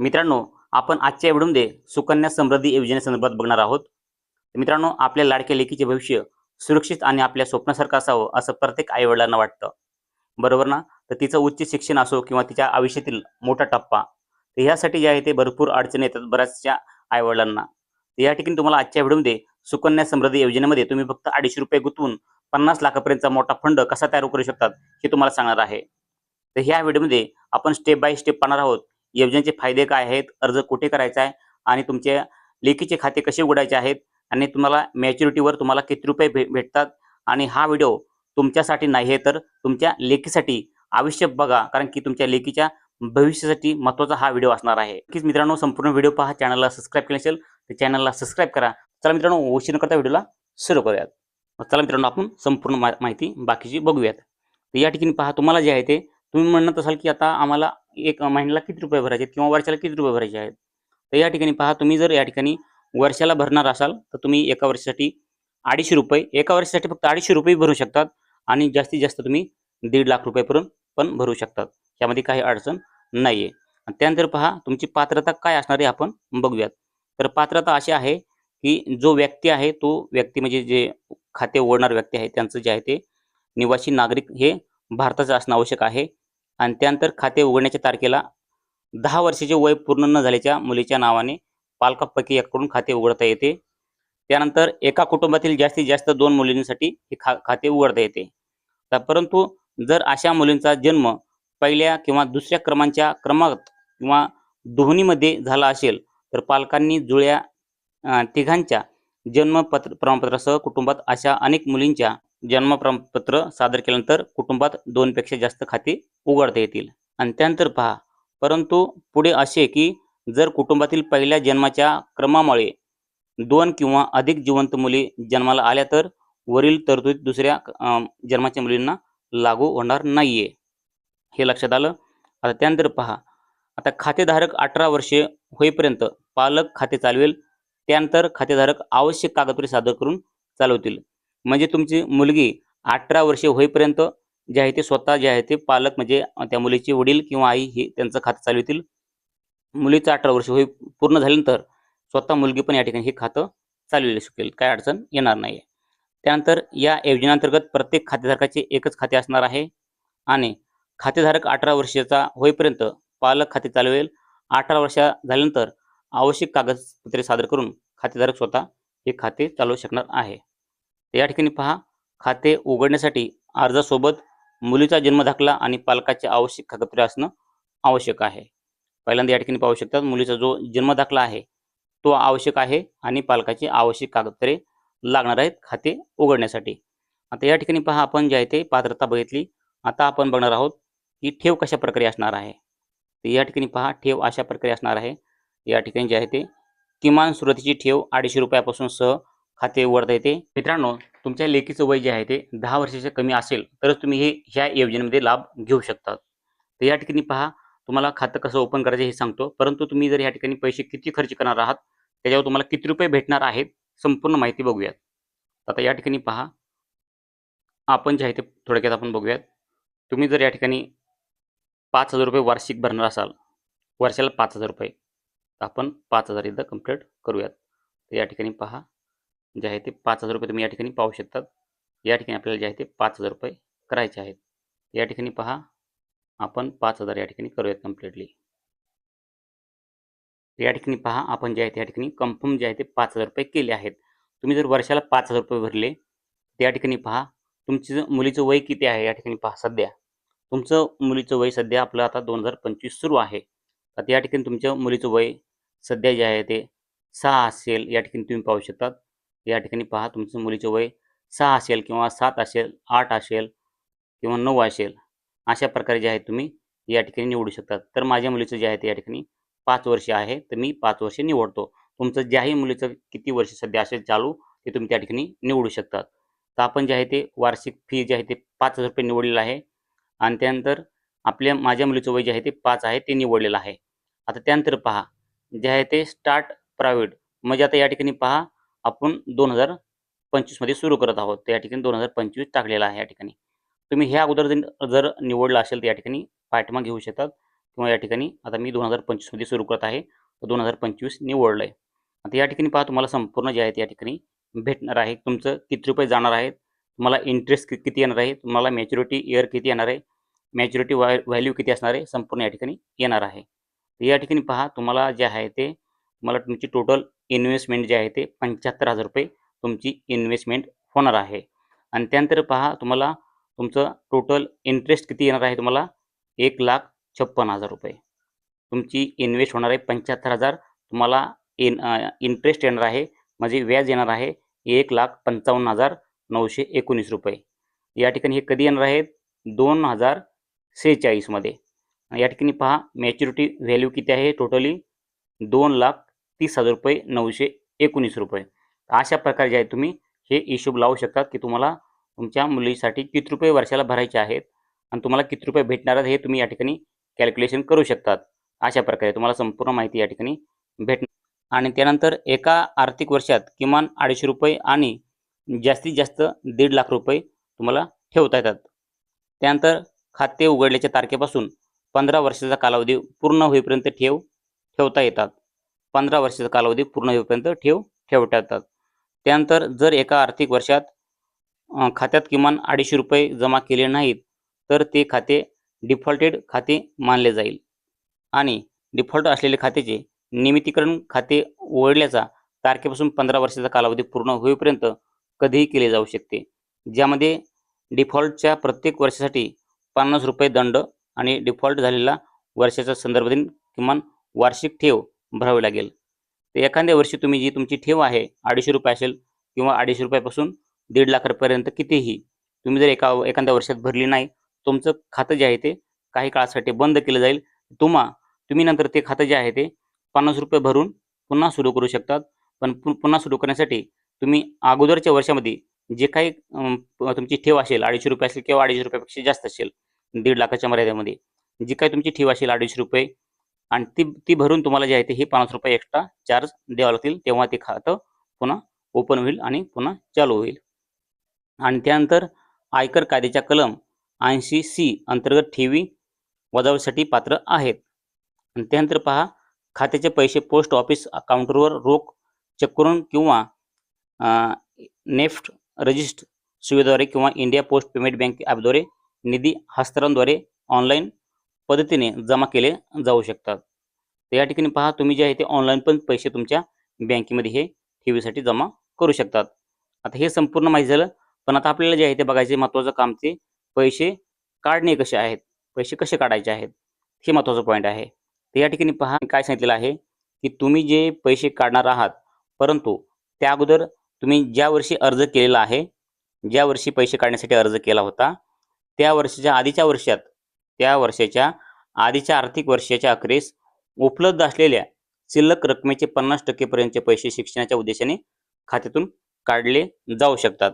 मित्रांनो आपण आजच्या व्हिडिओमध्ये सुकन्या समृद्धी योजनेसंदर्भात बघणार आहोत. मित्रांनो आपल्या लाडक्या लेकीचे भविष्य सुरक्षित आणि आपल्या स्वप्नासारखं असावं असं प्रत्येक आईवडिलांना वाटतं. बरोबर ना? तर तिचं उच्च शिक्षण असो किंवा तिच्या आयुष्यातील मोठा टप्पा तर ह्यासाठी जे आहे ते भरपूर अडचणी येतात बऱ्याचशा आईवडिलांना. तर या ठिकाणी तुम्हाला आजच्या व्हिडिओमध्ये सुकन्या समृद्धी योजनेमध्ये तुम्ही फक्त अडीचशे रुपये गुंतवून पन्नास लाखापर्यंतचा मोठा फंड कसा तयार करू शकतात हे तुम्हाला सांगणार आहे. तर ह्या व्हिडिओमध्ये आपण स्टेप बाय स्टेप पाहणार आहोत. योजनेचे फायदे काय आहेत अर्ज कुठे करायचा आहे आणि तुमच्या लेखीचे खाते कसे उघडायचे आहेत आणि तुम्हाला मॅच्युरिटीवर तुम्हाला किती रुपये भे भेटतात आणि हा व्हिडिओ तुमच्यासाठी नाही आहे तर तुमच्या लेखीसाठी आवश्यक बघा कारण की तुमच्या लेखीच्या भविष्यासाठी महत्त्वाचा हा व्हिडिओ असणार आहे. नक्कीच मित्रांनो संपूर्ण व्हिडिओ पहा चॅनलला सबस्क्राईब केले असेल तर चॅनलला सबस्क्राईब करा. चला मित्रांनो उशीर न करता व्हिडिओला सुरू करूयात. चला मित्रांनो आपण संपूर्ण मा माहिती बाकीची बघूयात. तर या ठिकाणी पहा तुम्हाला जे आहे ते तुम्ही म्हणत असाल की आता आम्हाला एक महिन्याला किती रुपये भरायचे आहेत किंवा वर्षाला किती रुपये भरायचे आहेत? तर या ठिकाणी पहा तुम्ही जर या ठिकाणी वर्षाला भरणार असाल तर तुम्ही एका वर्षासाठी अडीचशे रुपये एका वर्षासाठी फक्त अडीचशे रुपये भरू शकतात आणि जास्तीत जास्त तुम्ही दीड लाख रुपयेपर्यंत पण भरू शकतात. यामध्ये काही अडचण नाही आहे त्यानंतर पहा तुमची पात्रता काय असणार आहे आपण बघूयात. तर पात्रता अशी आहे की जो व्यक्ती आहे तो व्यक्ती म्हणजे जे खाते ओढणार व्यक्ती आहे त्यांचं जे आहे ते निवासी नागरिक हे भारताचं असणं आवश्यक आहे. आणि त्यानंतर खाते उघडण्याच्या तारखेला दहा वर्षाचे वय पूर्ण न झाल्याच्या मुलीच्या नावाने पालकापैकी एकाकडून खाते उघडता येते. त्यानंतर एका कुटुंबातील जास्तीत जास्त दोन मुलींसाठी हे खा खाते उघडता येते. तर परंतु जर अशा मुलींचा जन्म पहिल्या किंवा दुसऱ्या क्रमांच्या क्रमांक किंवा दोन्हीमध्ये झाला असेल तर पालकांनी जुळ्या तिघांच्या जन्म पत्र प्रमाणपत्रासह कुटुंबात अशा अनेक मुलींच्या जन्म प्रमाणपत्र सादर केल्यानंतर कुटुंबात दोनपेक्षा जास्त खाते उघडता येतील. आणि त्यानंतर पहा परंतु पुढे असे की जर कुटुंबातील पहिल्या जन्माच्या क्रमामुळे दोन किंवा अधिक जिवंत मुली जन्माला आल्या तर वरील तरतूद दुसऱ्या जन्माच्या मुलींना लागू होणार नाहीये. हे लक्षात आलं? आता त्यानंतर पहा आता खातेधारक अठरा वर्षे होईपर्यंत पालक खाते चालवेल. त्यानंतर खातेधारक आवश्यक कागदपत्रे सादर करून चालवतील. म्हणजे तुमची मुलगी अठरा वर्षे होईपर्यंत जे आहे ते स्वतः जे आहे ते पालक म्हणजे त्या मुलीचे वडील किंवा आई हे त्यांचं खातं चालवतील मुलीचं अठरा वर्ष होई पूर्ण झाल्यानंतर स्वतः मुलगी पण या ठिकाणी हे खातं चालवले शकेल. काय अडचण येणार नाही त्यानंतर या योजनेअंतर्गत प्रत्येक खातेधारकाचे एकच खाते असणार आहे आणि खातेधारक अठरा वर्षाचा होईपर्यंत पालक खाते चालवेल अठरा वर्षा झाल्यानंतर आवश्यक कागदपत्रे सादर करून खातेधारक स्वतः हे खाते चालवू शकणार आहे. या ठिकाणी पहा खाते उघडण्यासाठी अर्जासोबत मुलीचा जन्मदाखला आणि पालकाचे आवश्यक कागदपत्रे असणं आवश्यक आहे. पहिल्यांदा या ठिकाणी पाहू शकतात मुलीचा जो जन्मदाखला आहे तो आवश्यक आहे आणि पालकाची आवश्यक कागदपत्रे लागणार आहेत खाते उघडण्यासाठी. आता या ठिकाणी पहा आपण जे आहे ते पात्रता बघितली. आता आपण बघणार आहोत की ठेव कशा प्रकारे असणार आहे. तर या ठिकाणी पहा ठेव अशा प्रकारे असणार आहे. या ठिकाणी जे आहे ते किमान सुरुवातीची ठेव अडीचशे रुपयापासून सह खाते उघडता येते. मित्रांनो तुमच्या लेखीचं वय जे आहे ते दहा वर्षाच्या कमी असेल तरच तुम्ही हे ह्या योजनेमध्ये लाभ घेऊ शकतात. तर या ठिकाणी पहा तुम्हाला खातं कसं ओपन करायचं हे सांगतो. परंतु तुम्ही जर या ठिकाणी पैसे किती खर्च करणार आहात त्याच्यावर तुम्हाला किती रुपये भेटणार आहेत संपूर्ण माहिती बघूयात. आता या ठिकाणी पहा आपण जे आहे ते थोडक्यात आपण बघूयात. तुम्ही जर या ठिकाणी पाच हजार रुपये वार्षिक भरणार असाल वर्षाला पाच हजार रुपये आपण पाच हजार एकदा कंप्लीट करूयात. तर या ठिकाणी पहा जे आहे ते पाच हजार रुपये तुम्ही या ठिकाणी पाहू शकतात. या ठिकाणी आपल्याला जे आहे ते पाच हजार रुपये करायचे आहेत. या ठिकाणी पहा आपण पाच हजार या ठिकाणी करूयात कम्प्लिटली या ठिकाणी पहा आपण जे आहे त्या ठिकाणी कन्फर्म जे आहे ते पाच हजार रुपये केले आहेत. तुम्ही जर वर्षाला पाच हजार रुपये भरले त्या ठिकाणी पहा तुमचं मुलीचं वय किती आहे या ठिकाणी पहा सध्या. तुमचं मुलीचं वय सध्या आपलं आता दोन हजार पंचवीस सुरू आहे. आता या ठिकाणी तुमच्या मुलीचं वय सध्या जे आहे ते सहा असेल या ठिकाणी तुम्ही पाहू शकतात. या ठिकाणी पहा तुमचं मुलीचं वय सहा असेल किंवा सात असेल आठ असेल किंवा नऊ असेल अशा प्रकारे जे आहे तुम्ही या ठिकाणी निवडू शकतात तर माझ्या मुलीचं जे आहे ते या ठिकाणी पाच वर्ष आहे तर मी पाच वर्षे निवडतो. तुमचं ज्याही मुलीचं किती वर्ष सध्या असेल चालू ते तुम्ही त्या ठिकाणी निवडू शकतात. तर आपण जे आहे ते वार्षिक फी जे आहे ते पाच हजार रुपये निवडलेलं आहे. आणि त्यानंतर आपल्या माझ्या मुलीचं वय जे आहे ते पाच आहे ते निवडलेलं आहे. आता त्यानंतर पहा जे आहे ते स्टार्ट प्रायव्हेट. म्हणजे आता या ठिकाणी पहा आपण दोन हजार पंचवीसमध्ये सुरू करत आहोत. तर या ठिकाणी दोन हजार पंचवीस टाकलेला आहे या ठिकाणी. तुम्ही ह्या अगोदर जर निवडला असेल तर या ठिकाणी पाठिंबा घेऊ शकतात. किंवा या ठिकाणी आता मी दोन हजार पंचवीसमध्ये सुरू करत आहे. दोन हजार पंचवीस निवडलं आहे आता या ठिकाणी पहा तुम्हाला संपूर्ण जे आहे त्या ठिकाणी भेटणार आहे. तुमचं किती रुपये जाणार आहेत? तुम्हाला इंटरेस्ट किती येणार आहे? तुम्हाला मॅच्युरिटी इयर किती येणार आहे? मॅच्युरिटी व्हॅ व्हॅल्यू किती असणार आहे? संपूर्ण या ठिकाणी येणार आहे. या ठिकाणी पहा तुम्हाला जे आहे ते तुम्हाला तुमची टोटल इन्व्हेस्टमेंट जे आहे ते पंच्याहत्तर हजार रुपये तुमची इन्व्हेस्टमेंट होणार आहे. आणि त्यानंतर पहा तुम्हाला तुमचं टोटल इंटरेस्ट किती येणार आहे तुम्हाला? एक लाख छप्पन हजार रुपये. तुमची इन्व्हेस्ट होणार आहे पंच्याहत्तर हजार. तुम्हाला इन इंटरेस्ट येणार आहे. म्हणजे व्याज येणार आहे एक लाख पंचावन्न हजार नऊशे एकोणीस रुपये. या ठिकाणी हे कधी येणार आहेत? दोन हजार सेहेचाळीसमध्ये या ठिकाणी पहा मॅच्युरिटी व्हॅल्यू किती आहे टोटली दोन लाख तीस हजार रुपये नऊशे एकोणीस रुपये. अशा प्रकारे जे आहे तुम्ही हे हिशोब लावू शकतात की तुम्हाला तुमच्या मुलीसाठी किती रुपये वर्षाला भरायचे आहेत आणि तुम्हाला किती रुपये भेटणार आहेत हे तुम्ही या ठिकाणी कॅल्क्युलेशन करू शकतात. अशा प्रकारे तुम्हाला संपूर्ण माहिती या ठिकाणी भेटणार आणि त्यानंतर एका आर्थिक वर्षात किमान अडीचशे रुपये आणि जास्तीत जास्त दीड लाख रुपये तुम्हाला ठेवता येतात. त्यानंतर खाते उघडल्याच्या तारखेपासून पंधरा वर्षाचा कालावधी पूर्ण होईपर्यंत ठेव ठेवता येतात. पंधरा वर्षाचा कालावधी पूर्ण होईपर्यंत ठेव ठेवता येतात त्यानंतर जर एका आर्थिक वर्षात खात्यात किमान अडीचशे रुपये जमा केले नाहीत तर ते खाते डिफॉल्टेड खाते मानले जाईल. आणि डिफॉल्ट असलेले खात्याचे नियमितीकरण खाते उघडल्याचा तारखेपासून पंधरा वर्षाचा कालावधी पूर्ण होईपर्यंत कधीही केले जाऊ शकते. ज्यामध्ये डिफॉल्टच्या प्रत्येक वर्षासाठी पन्नास रुपये दंड आणि डिफॉल्ट झालेला वर्षाचा संदर्भातील किमान वार्षिक ठेव भरावी लागेल. तर एखाद्या वर्षी तुम्ही जी तुमची ठेव आहे अडीचशे रुपये असेल किंवा अडीचशे रुपयापासून दीड लाखापर्यंत कितीही तुम्ही जर एका एखाद्या वर्षात भरली नाही तुमचं खातं जे आहे ते काही काळासाठी बंद केलं जाईल. तुम्हा तुम्ही नंतर ते खातं जे आहे ते पन्नास रुपये भरून पुन्हा सुरू करू शकतात. पण पुन्हा सुरू करण्यासाठी तुम्ही अगोदरच्या वर्षामध्ये जे काही तुमची ठेव असेल अडीचशे रुपये असेल किंवा अडीचशे रुपयापेक्षा जास्त असेल दीड लाखाच्या मर्यादेमध्ये जी काही तुमची ठेव असेल अडीचशे रुपये आणि ती ती भरून तुम्हाला जे आहे ते हे पन्नास रुपये एक्स्ट्रा चार्ज द्यावं लागतील. तेव्हा ते खातं पुन्हा ओपन होईल आणि पुन्हा चालू होईल. आणि त्यानंतर आयकर कायद्याच्या कलम ऐंशी सी अंतर्गत ठेवी वजावटीसाठी पात्र आहेत. आणि त्यानंतर पहा खात्याचे पैसे पोस्ट ऑफिस काउंटरवर रोख चेक करून किंवा नेफ्ट रजिस्ट सुविधेद्वारे किंवा इंडिया पोस्ट पेमेंट बँक ॲपद्वारे निधी हस्तांतरणाद्वारे ऑनलाईन पद्धतीने जमा केले जाऊ शकतात. तर या ठिकाणी पहा तुम्ही जे आहे ते ऑनलाईन पण पैसे तुमच्या बँकेमध्ये हे ठेवीसाठी जमा करू शकतात. आता हे संपूर्ण माहिती झालं पण आता आपल्याला जे आहे ते बघायचे महत्त्वाचं काम ते पैसे काढणे कसे आहेत पैसे कसे काढायचे आहेत हे महत्त्वाचं पॉईंट आहे. तर या ठिकाणी पहा काय सांगितलेलं आहे की तुम्ही जे पैसे काढणार आहात परंतु त्या अगोदर तुम्ही ज्या वर्षी अर्ज केलेला आहे ज्या वर्षी पैसे काढण्यासाठी अर्ज केला होता त्या वर्षाच्या आधीच्या वर्षात त्या वर्षाच्या आधीच्या आर्थिक वर्षाच्या अखेरीस उपलब्ध असलेल्या शिल्लक रकमेचे पन्नास टक्केपर्यंतचे पैसे शिक्षणाच्या उद्देशाने खात्यातून काढले जाऊ शकतात.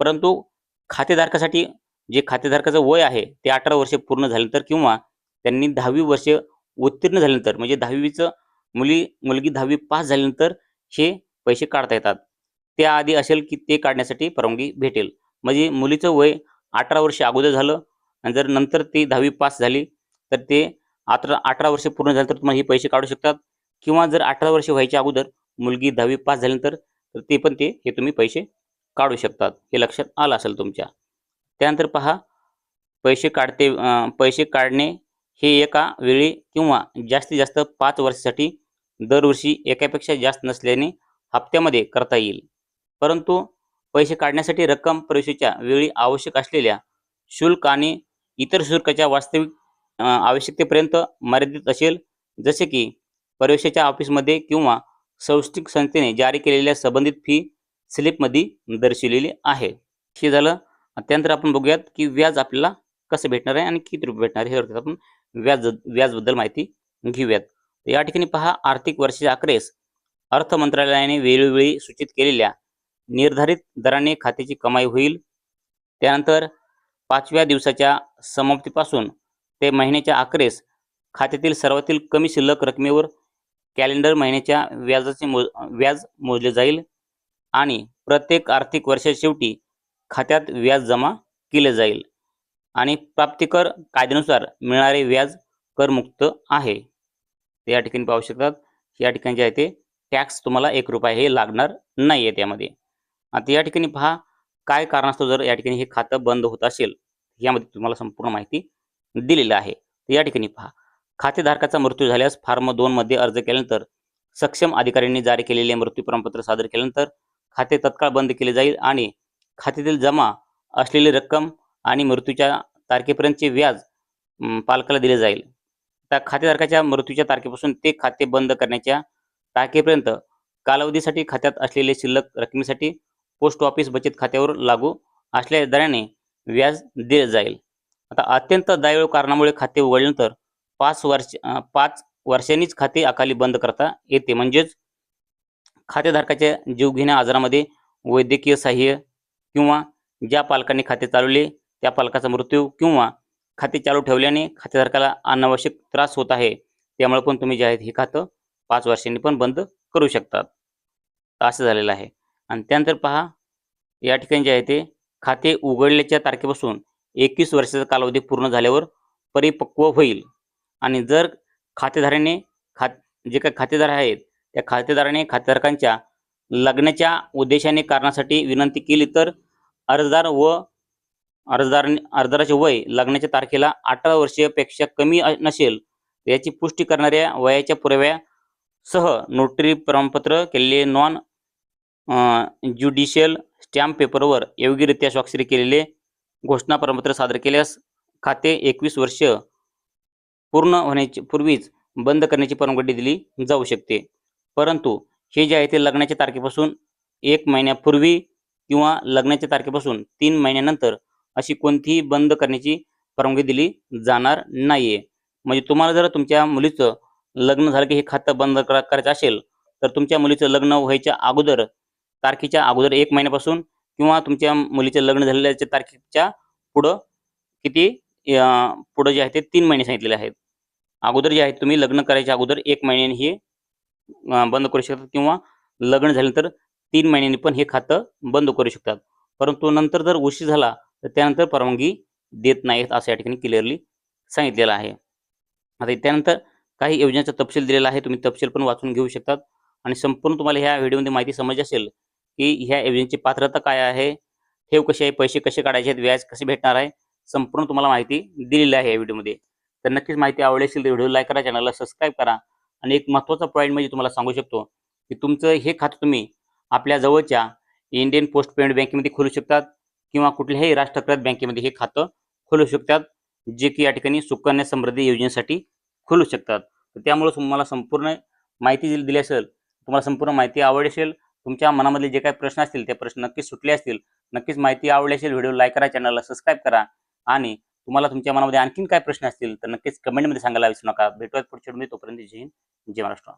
परंतु खातेधारकासाठी जे खातेधारकाचं वय आहे ते अठरा वर्षे पूर्ण झाल्यानंतर किंवा त्यांनी दहावी वर्षे उत्तीर्ण झाल्यानंतर म्हणजे दहावीचं मुली मुलगी दहावी पास झाल्यानंतर हे पैसे काढता येतात. त्याआधी असेल की ते काढण्यासाठी परवानगी भेटेल. म्हणजे मुलीचं वय अठरा वर्ष अगोदर झालं आणि जर नंतर ती दहावी पास झाली तर ते अठरा अठरा वर्ष पूर्ण झालं तर तुम्हाला हे पैसे काढू शकतात. किंवा जर अठरा वर्ष व्हायच्या अगोदर मुलगी दहावी पास झाल्यानंतर तर ते पण ते हे तुम्ही पैसे काढू शकतात. हे लक्षात आलं असेल तुमच्या. त्यानंतर पहा पैसे काढते पैसे काढणे हे एका वेळी किंवा जास्तीत जास्त पाच वर्षासाठी दरवर्षी एकापेक्षा जास्त नसल्याने हप्त्यामध्ये करता येईल. परंतु पैसे काढण्यासाठी रक्कम प्रवेशाच्या वेळी आवश्यक असलेल्या शुल्क आणि इतर शुल्काच्या वास्तविक आवश्यकतेपर्यंत मर्यादित असेल. जसे की प्रवेशाच्या ऑफिसमध्ये किंवा सौष्टिक संस्थेने जारी केलेल्या संबंधित फी स्लिपमध्ये दर्शवलेली आहे. हे झालं. त्यानंतर आपण बघूयात की व्याज आपल्याला कसं भेटणार आहे आणि किती रुपये भेटणार आहे हे आपण व्याज व्याजबद्दल माहिती घेऊयात. या ठिकाणी पहा आर्थिक वर्षाच्या अखेरीस अर्थ मंत्रालयाने वेळोवेळी सूचित केलेल्या निर्धारित दराने खात्याची कमाई होईल. त्यानंतर पाचव्या दिवसाच्या समाप्तीपासून ते महिन्याच्या अखेरीस खात्यातील सर्वातील कमी शिल्लक रकमेवर कॅलेंडर महिन्याच्या व्याजाचे मो व्याज मोजले जाईल आणि प्रत्येक आर्थिक वर्षाच्या शेवटी खात्यात व्याज जमा केले जाईल आणि प्राप्तिकर कायद्यानुसार मिळणारे व्याज करमुक्त आहे. ते या ठिकाणी पाहू शकतात. या ठिकाणी जे आहे ते टॅक्स तुम्हाला एक रुपया हे लागणार नाही आहे त्यामध्ये. आता या ठिकाणी पहा काय कारणास्तव जर या ठिकाणी हे खातं बंद होत असेल यामध्ये तुम्हाला संपूर्ण माहिती दिलेली आहे. या ठिकाणी पहा. खातेधारकाचा मृत्यू झाल्यास फार्म दोन मध्ये अर्ज केल्यानंतर सक्षम अधिकाऱ्यांनी जारी केलेले मृत्यू प्रमाणपत्र सादर केल्यानंतर खाते तत्काळ बंद केले जाईल आणि खात्यातील जमा असलेली रक्कम आणि मृत्यूच्या तारखेपर्यंतचे व्याज पालकाला दिले जाईल. त्या खातेधारकाच्या मृत्यूच्या तारखेपासून ते खाते बंद करण्याच्या तारखेपर्यंत कालावधीसाठी खात्यात असलेले शिल्लक रकमेसाठी पोस्ट ऑफिस बचत खात्यावर लागू असलेल्या दराने व्याज दिले जाईल. आता अत्यंत दयाळू कारणामुळे खाते उघडल्यानंतर पाच वर्ष पाच वर्षांनीच खाते अकाली बंद करता येते. म्हणजेच खातेधारकाच्या जीवघेण्या आजारामध्ये वैद्यकीय सहाय्य किंवा ज्या पालकांनी खाते चालवले त्या पालकाचा मृत्यू किंवा खाते चालू ठेवल्याने खातेधारकाला अनावश्यक त्रास होत आहे. त्यामुळे पण तुम्ही जे आहे हे खातं पाच वर्षांनी पण बंद करू शकतात. असं झालेलं आहे. आणि त्यानंतर पहा या ठिकाणी जे आहे ते खाते उघडल्याच्या तारखेपासून एकवीस वर्षाचा कालावधी पूर्ण झाल्यावर परिपक्व होईल. आणि जर खातेदाराने खात जे काही खातेदार आहेत त्या खातेदाराने खातेधारकांच्या लग्नाच्या उद्देशाने कारणासाठी विनंती केली तर अर्जदार व अर्जदार अर्जदाराचे वय लग्नाच्या तारखेला अठरा वर्षापेक्षा कमी नसेल याची पुष्टी करणाऱ्या वयाच्या पुराव्यासह नोटरी प्रमाणपत्र केलेले नॉन ज्युडिशियल स्टॅम्प पेपरवर योग्यरित्या स्वाक्षरी केलेले घोषणा प्रमाणपत्र सादर केल्यास खाते एकवीस वर्ष पूर्ण होण्याची पूर्वीच बंद करण्याची परवानगी दिली जाऊ शकते. परंतु हे जे आहे ते लग्नाच्या तारखेपासून एक महिन्यापूर्वी किंवा लग्नाच्या तारखेपासून तीन महिन्यानंतर अशी कोणतीही बंद करण्याची परवानगी दिली जाणार नाहीये. म्हणजे तुम्हाला जर तुमच्या मुलीचं लग्न झालं की हे खातं बंद करायचं असेल तर तुमच्या मुलीचं लग्न व्हायच्या अगोदर तारखेच्या अगोदर एक महिन्यापासून किंवा तुमच्या मुलीचे लग्न झालेल्या तारखेच्या पुढं किती पुढं जे आहे ते तीन महिने सांगितलेले आहेत. अगोदर जे आहे तुम्ही लग्न करायच्या अगोदर एक महिन्याने हे बंद करू शकतात किंवा लग्न झाल्यानंतर तीन महिन्यांनी पण हे खातं बंद करू शकतात. परंतु नंतर जर उशीर झाला तर त्यानंतर परवानगी देत नाहीत असं या ठिकाणी क्लिअरली सांगितलेलं आहे. आता त्यानंतर काही योजनेचा तपशील दिलेला आहे तुम्ही तपशील पण वाचून घेऊ शकतात. आणि संपूर्ण तुम्हाला ह्या व्हिडिओमध्ये माहिती समजली असेल की ह्या योजनेची पात्रता काय आहे? ठेव कशी आहे? पैसे कसे काढायचे आहेत? व्याज कसे भेटणार आहे? संपूर्ण तुम्हाला माहिती दिलेली आहे या व्हिडिओमध्ये. तर नक्कीच माहिती आवडली असेल तर व्हिडिओ लाईक करा चॅनलला सबस्क्राईब करा. आणि एक महत्त्वाचा पॉईंट म्हणजे तुम्हाला सांगू शकतो की तुमचं हे खातं तुम्ही आपल्या जवळच्या इंडियन पोस्ट पेमेंट बँकेमध्ये खोलू शकतात किंवा कुठल्याही राष्ट्रकृत बँकेमध्ये हे खातं खोलू शकतात जे की या ठिकाणी सुकन्या समृद्धी योजनेसाठी खोलू शकतात. त्यामुळे तुम्हाला संपूर्ण माहिती दिली असेल तुम्हाला संपूर्ण माहिती आवड असेल तुमच्या मनामधले जे काही प्रश्न असतील ते प्रश्न नक्कीच सुटले असतील नक्कीच माहिती आवडली असेल व्हिडिओ लाईक करा चॅनलला सबस्क्राईब करा आणि तुम्हाला तुमच्या मनामध्ये आणखीन काय प्रश्न असतील तर नक्कीच कमेंटमध्ये सांगायला विसरू नका. भेटूयात पुढच्या व्हिडिओमध्ये. तोपर्यंत जय हिंद जय महाराष्ट्र.